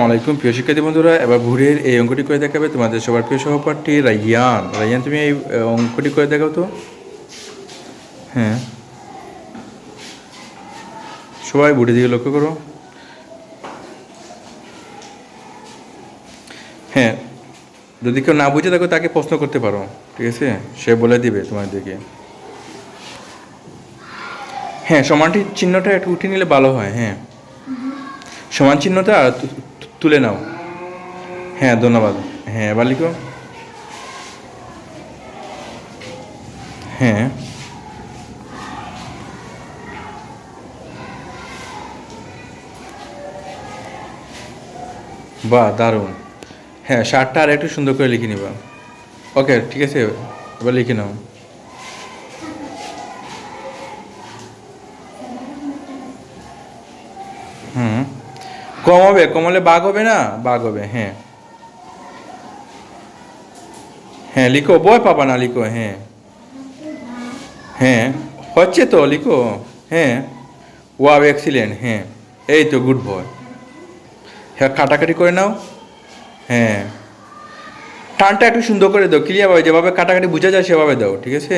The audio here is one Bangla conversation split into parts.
আসসালামু আলাইকুম। প্রিয় শিক্ষার্থী বন্ধুরা, এবার ভুরের এই অঙ্কটি করে দেখাবে তোমাদের সবার প্রিয় সহপাঠী রাইয়ান। রাইয়ান, তুমি এই অঙ্কটি করে দেখাও তো। হ্যাঁ। সবাই বুড়ি দিকে লক্ষ্য করো। হ্যাঁ যদি কেউ না বুঝে থাকো, তাকে প্রশ্ন করতে পারো, ঠিক আছে? সে বলে দিবে তোমাদেরকে। হ্যাঁ সমানটি চিহ্নটা একটু উঠিয়ে নিলে ভালো হয় হ্যাঁ। সমান চিহ্নটা তুলে নাও। হ্যাঁ ধন্যবাদ। হ্যাঁ এবার লিখো। হ্যাঁ। বাহ, দারুণ। হ্যাঁ শার্টটা আর একটু সুন্দর করে লিখে নিবা। ওকে, ঠিক আছে, এবার লিখে নাও। হুম। কম হবে কমলে বাঘ হবে না? বাঘ হবে হ্যাঁ। হ্যাঁ লিখো বয় পাবা না, লিখো হ্যাঁ। হ্যাঁ হচ্ছে তো, লিখো হ্যাঁ। ওয়াও এক্সিলেন্ট হ্যাঁ এই তো গুড বয় হ্যাঁ কাটাকাটি করে নাও হ্যাঁ। টানটা একটু সুন্দর করে দাও ক্লিয়ার ভাবে, যেভাবে কাটাকাটি বোঝা যায়, সেভাবে দাও, ঠিক আছে?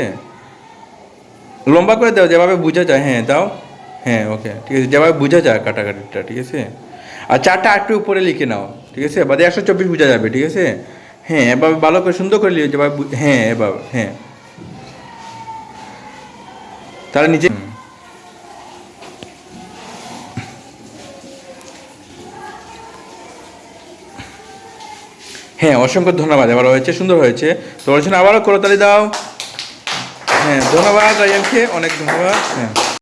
লম্বা করে দাও, যেভাবে বোঝা যায় হ্যাঁ দাও। হ্যাঁ ওকে ঠিক আছে, যেভাবে বোঝা যায় কাটাকাটিটা, ঠিক আছে? আর চারটা একটু উপরে লিখে নাও ঠিক আছে? বাদে একশো চব্বিশ বোঝা যাবে ঠিক আছে? হ্যাঁ এভাবে ভালো করে সুন্দর করে লিখো যেভাবে বু- হ্যাঁ এভাবে হ্যাঁ। তাহলে নিজে হ্যাঁ অসংখ্য ধন্যবাদ এবার হয়েছে সুন্দর হয়েছে। জন্য আবারও করতালি দাও। হ্যাঁ ধন্যবাদ রাইয়ানকে অনেক ধন্যবাদ হ্যাঁ।